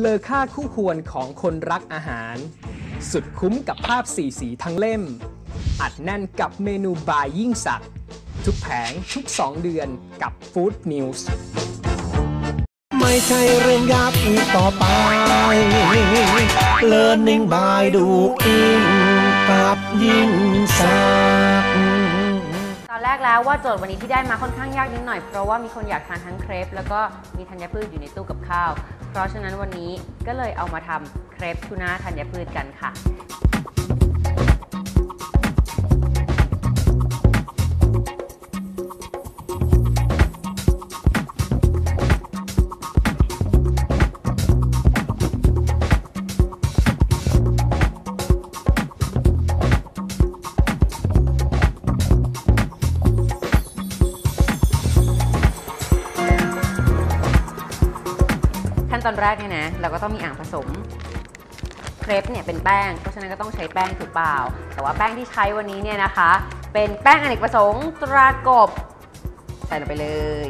เลอค่าคู่ควรของคนรักอาหาร สุดคุ้มกับภาพสีสีทั้งเล่ม อัดแน่นกับเมนูบายยิ่งสักดิ์ทุกแผงทุก 2 เดือนกับ Food News ไม่ใช่เรื่องยากอีกต่อไป Learning by ดูอินกับยิ่งสักดิ์ตอนแรกแล้วว่าโจทย์วันนี้ที่ได้มาค่อนข้างยากนิดหน่อยเพราะว่ามีคนอยากทานทั้งเครปแล้วก็มีธัญพืชอยู่ในตู้กับข้าว เพราะฉะนั้นวันนี้ก็เลยเอามาทำเครปทูน่าธัญพืชกันค่ะ ตอนแรกเนี่ยนะเราก็ต้องมีอ่างผสมเครปเนี่ยเป็นแป้ง เพราะฉะนั้นก็ต้องใช้แป้งถูกเปล่า แต่ว่าแป้งที่ใช้วันนี้เนี่ยนะคะ เป็นแป้งอเนกประสงค์ตรากบ ใส่ลงไปเลย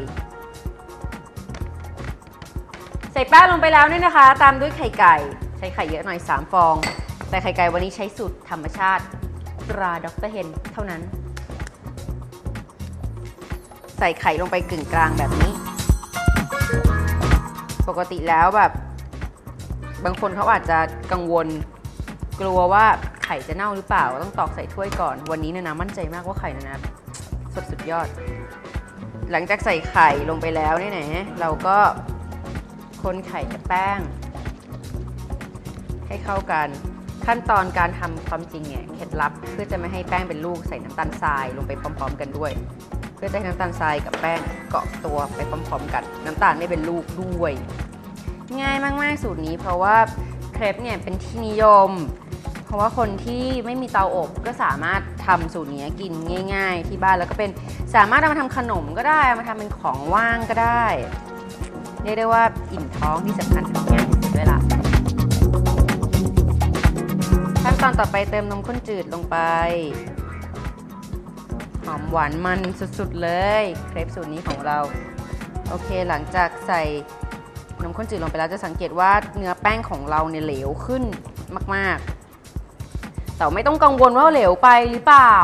ใส่แป้งลงไปแล้วเนี่ยนะคะ ตามด้วยไข่ไก่ ใช้ไข่เยอะหน่อย 3 ฟอง แต่ไข่ไก่วันนี้ใช้สูตรธรรมชาติตราด็อกเตอร์เฮนเท่านั้น ใส่ไข่ลงไปกึ่งกลางแบบนี้ ปกติแล้วแบบ บางคนเขาอาจจะกังวล กลัวว่าไข่จะเน่าหรือเปล่า ต้องตอกใส่ถ้วยก่อน วันนี้เนยนะมั่นใจมากว่าไข่เนยนะสดสุดยอด หลังจากใส่ไข่ลงไปแล้วเนี่ยนะเราก็คนไข่กับแป้ง ให้เข้ากันขั้นตอนการทำความจริงเนี่ยเคล็ดลับเพื่อจะไม่ให้แป้งเป็นลูกใส่น้ำตาลทรายลงไปพร้อม ๆ กันด้วย พื่อจะให้น้ำตาลทรายกับแป้งเกาะตัวไปพร้อมๆกัน น้ำตาลไม่เป็นลูกด้วย ง่ายมากๆสูตรนี้เพราะว่าเครปเนี่ยเป็นที่นิยม เพราะว่าคนที่ไม่มีเตาอบก็สามารถทำสูตรนี้กินง่าย ๆ ที่บ้านแล้วก็เป็นสามารถเอามาทำขนมก็ได้เอามาทำเป็นของว่างก็ได้เรียกได้ว่าอิ่มท้องที่สำคัญทำง่ายที่สุดด้วยล่ะขั้นตอนต่อไปเติมนมข้นจืดลงไป หอมหวานมันสุดๆเลยเครปสูตรนี้ของเรา โอเคหลังจากใส่นมข้นจืดลงไปแล้วจะสังเกตว่าเนื้อแป้งของเราเนี่ยเหลวขึ้นมากๆ แต่ไม่ต้องกังวลว่าเหลวไปหรือเปล่า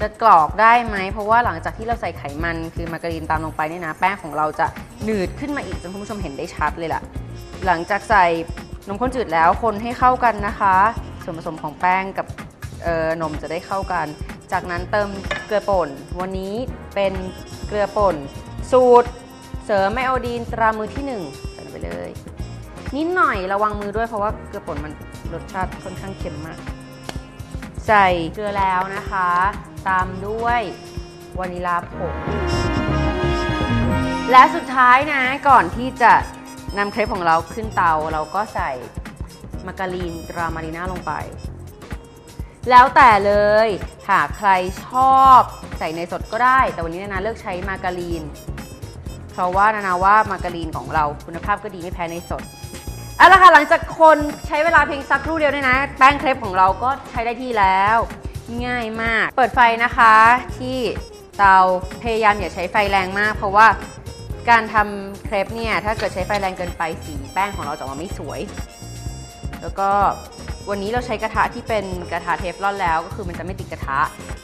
จะกรอกได้ไหม เพราะว่าหลังจากที่เราใส่ไขมันคือมาการีนตามลงไปเนี่ยนะ แป้งของเราจะหนืดขึ้นมาอีกจนคุณผู้ชมเห็นได้ชัดเลยล่ะ หลังจากใส่นมข้นจืดแล้วคนให้เข้ากันนะคะ ส่วนผสมของแป้งกับนมจะได้เข้ากัน จากนั้นเติมเกลือป่น วันนี้เป็นเกลือป่น สูตร เสริมไมโอดีนตรามือที่1ใส่ไปเลย นิดหน่อยระวังมือด้วยเพราะว่าเกลือป่นมันรสชาติค่อนข้างเค็มมาก ใส่เกลือแล้วนะคะ ตามด้วยวานิลาผงและสุดท้ายนะก่อนที่จะนำเครปของเราขึ้นเตา เราก็ใส่มาการีนตรามารีน่าลงไป แล้วแต่เลยหากใครชอบใส่ในยสดก็ได้ แต่วันนี้นานาเลือกใช้มาการีน เพราะว่านานาว่ามาการีนของเราคุณภาพก็ดีไม่แพ้ในยสดเอาละค่ะหลังจากคนใช้เวลาเพียงสักครู่เดียวเนี่ยนะแป้งเครปของเราก็ใช้ได้ที่แล้ว ง่ายมาก เปิดไฟนะคะ ที่เตาพยายามอย่าใช้ไฟแรงมาก เพราะว่าการทำเครปเนี่ยถ้าเกิดใช้ไฟแรงเกินไปสีแป้งของเราจะออกมาไม่สวย แล้วก็ วันนี้เราใช้กระทะที่เป็นกระทะเทฟลอนแล้วก็คือมันจะไม่ติดกระทะ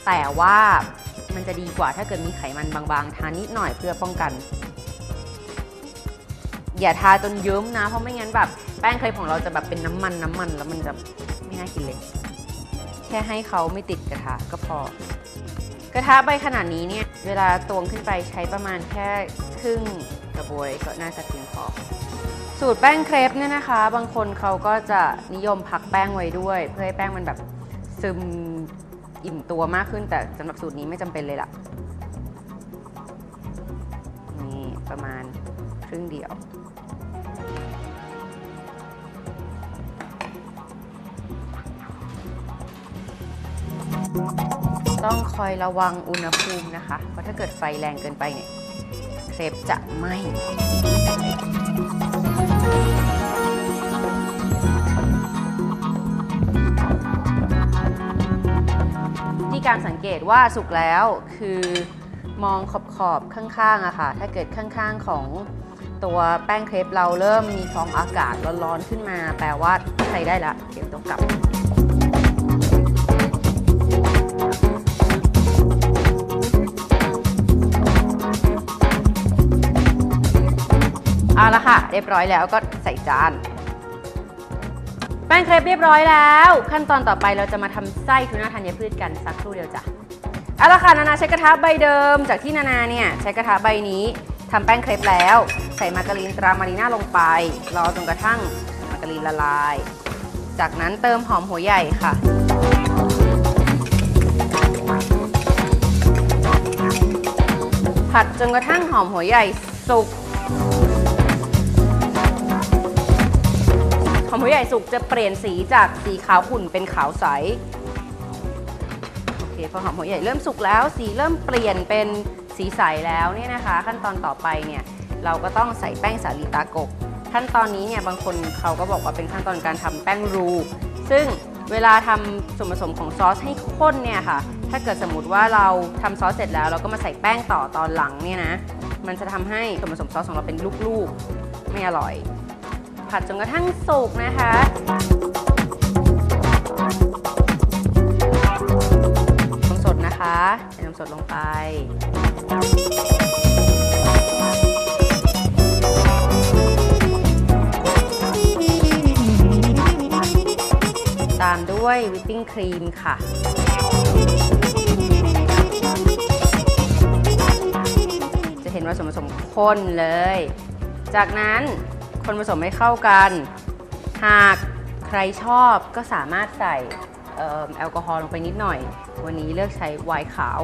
แต่ว่ามันจะดีกว่าถ้าเกิดมีไขมันบางๆ ทานิดหน่อยเพื่อป้องกัน อย่าทาจนเยิ้มนะ เพราะไม่งั้นแบบแป้งเครปของเราจะแบบเป็นน้ำมันน้ำมันแล้วมันจะไม่น่ากินเลย แค่ให้เขาไม่ติดกระทะก็พอ กระทะใบขนาดนี้เนี่ย เวลาตวงขึ้นไปใช้ประมาณแค่ครึ่งกระบวยก็น่าจะเพียงพอ สูตรแป้งเครปเนี่ยนะคะ บางคนเขาก็จะนิยมพักแป้งไว้ด้วย เพื่อให้แป้งมันแบบซึมอิ่มตัวมากขึ้น แต่สำหรับสูตรนี้ไม่จำเป็นเลยล่ะ นี่ประมาณครึ่งเดียว ต้องคอยระวังอุณหภูมินะคะ เพราะถ้าเกิดไฟแรงเกินไปเนี่ย เครปจะไหม้ ที่การสังเกตว่าสุกแล้วคือมองขอบขอบข้างๆอะค่ะ ถ้าเกิดข้างๆของตัวแป้งเครปเราเริ่มมีฟองอากาศร้อนๆขึ้นมา แปลว่าใช้ได้ละเก็บตัวกลับ เอาละค่ะ เรียบร้อยแล้วก็ใส่จาน แป้งเครปเรียบร้อยแล้ว ขั้นตอนต่อไปเราจะมาทำไส้ทูน่าธัญพืชกันสักครู่เดียวจ้ะเอาละค่ะนานาใช้กระทะใบเดิม จากที่นานาเนี่ยใช้กระทะใบนี้ทำแป้งเครปแล้ว ใส่มาการีนตรามารีน่าลงไป รอจนกระทั่งมาการีนละลาย จากนั้นเติมหอมหัวใหญ่ค่ะผัดจนกระทั่งหอมหัวใหญ่สุก หอมหัวใหญ่สุกจะเปลี่ยนสีจากสีขาวขุ่นเป็นขาวใส โอเคพอหอมหัวใหญ่เริ่มสุกแล้ว สีเริ่มเปลี่ยนเป็นสีใสแล้วเนี่ยนะคะ ขั้นตอนต่อไปเนี่ยเราก็ต้องใส่แป้งสาลีตากก ขั้นตอนนี้เนี่ยบางคนเขาก็บอกว่าเป็นขั้นตอนการทำแป้งรู ซึ่งเวลาทำส่วนผสมของซอสให้ข้นเนี่ยค่ะ ถ้าเกิดสมมติว่าเราทำซอสเสร็จแล้ว เราก็มาใส่แป้งต่อตอนหลังเนี่ยนะ มันจะทำให้ส่วนผสมซอสของเราเป็นลูกๆ ไม่อร่อย ผัดจนกระทั่งสุกนะคะนมสดนะคะใส่นมสดลงไปตามด้วยวิปปิ้งครีมค่ะ จะเห็นว่าส่วนผสมข้นเลย จากนั้น คนผสมให้เข้ากัน หากใครชอบก็สามารถใส่แอลกอฮอล์ลงไปนิดหน่อย วันนี้เลือกใช้ไวน์ขาว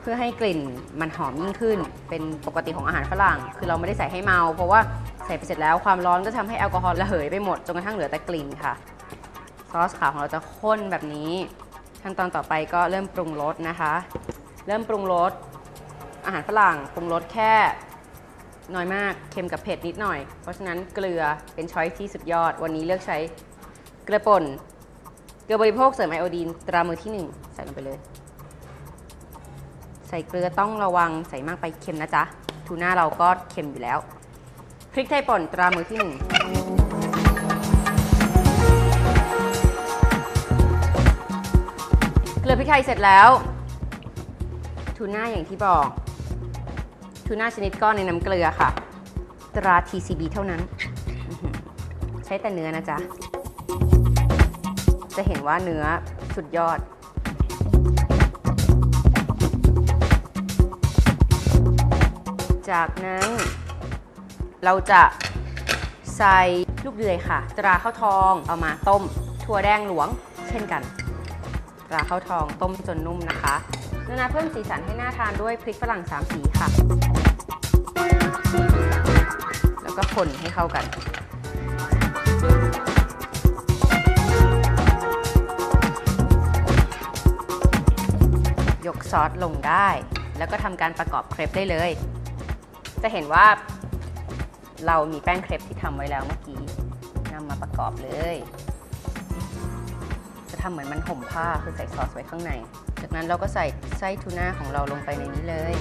เพื่อให้กลิ่นมันหอมยิ่งขึ้น เป็นปกติของอาหารฝรั่ง คือเราไม่ได้ใส่ให้เมา เพราะว่าใส่ไปเสร็จแล้วความร้อนก็ทำให้แอลกอฮอล์ระเหยไปหมดจนกระทั่งเหลือแต่กลิ่นค่ะ ซอสขาวของเราจะข้นแบบนี้ ขั้นตอนต่อไปก็เริ่มปรุงรสนะคะ เริ่มปรุงรสอาหารฝรั่งปรุงรสแค่ น้อยมากเค็มกับเผ็ดนิดหน่อย เพราะฉะนั้นเกลือเป็นช้อยที่สุดยอด วันนี้เลือกใช้เกลือป่น เกลือบริโภคเสริมไอโอดีนตรามือที่ 1 ใส่ลงไปเลย ใส่เกลือต้องระวังใส่มากไปเค็มนะจ๊ะทูน่าเราก็เค็มอยู่แล้วพริกไทยป่นตรามือที่1เกลือพริกไทยเสร็จแล้ว ทูน่าอย่างที่บอก ทูน่าชนิดก้อนในน้ำเกลือค่ะ ตรา TCB เท่านั้น ใช้แต่เนื้อนะจ๊ะ จะเห็นว่าเนื้อสุดยอดจากนั้นเราจะใส่ลูกเดือยค่ะ ตราข้าวทองเอามาต้ม ถั่วแดงหลวงเช่นกัน ราข้าวทองต้มจนนุ่มนะคะนานาเพิ่มสีสันให้หน่าทานด้วยพริกฝรั่งสามสีค่ะ แล้วก็คนให้เข้ากันยกซอสลงได้ แล้วก็ทำการประกอบเครปได้เลย จะเห็นว่าเรามีแป้งเครปที่ทำไว้แล้วเมื่อกี้นำมาประกอบเลย จะทำเหมือนมันห่มผ้าคือใส่ซอสไว้ข้างใน จากนั้นเราก็ใส่ไส้ทูน่าของเราลงไปในนี้เลย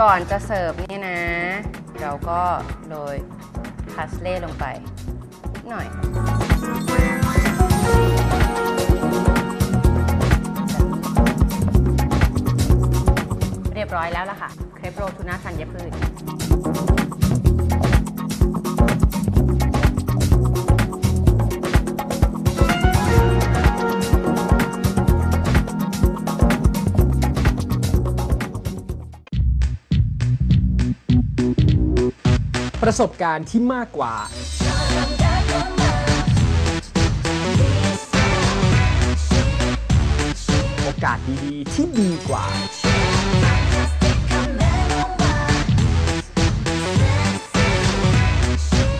ก่อนจะเสิร์ฟเนี่ยนะ เราก็โรยพาสเล่ลงไปนิดหน่อย บร้อยแล้วล่ะค่ะ เครปโรทูน่าธัญพืชประสบการณ์ที่มากกว่า โอกาสดีๆที่ดีกว่า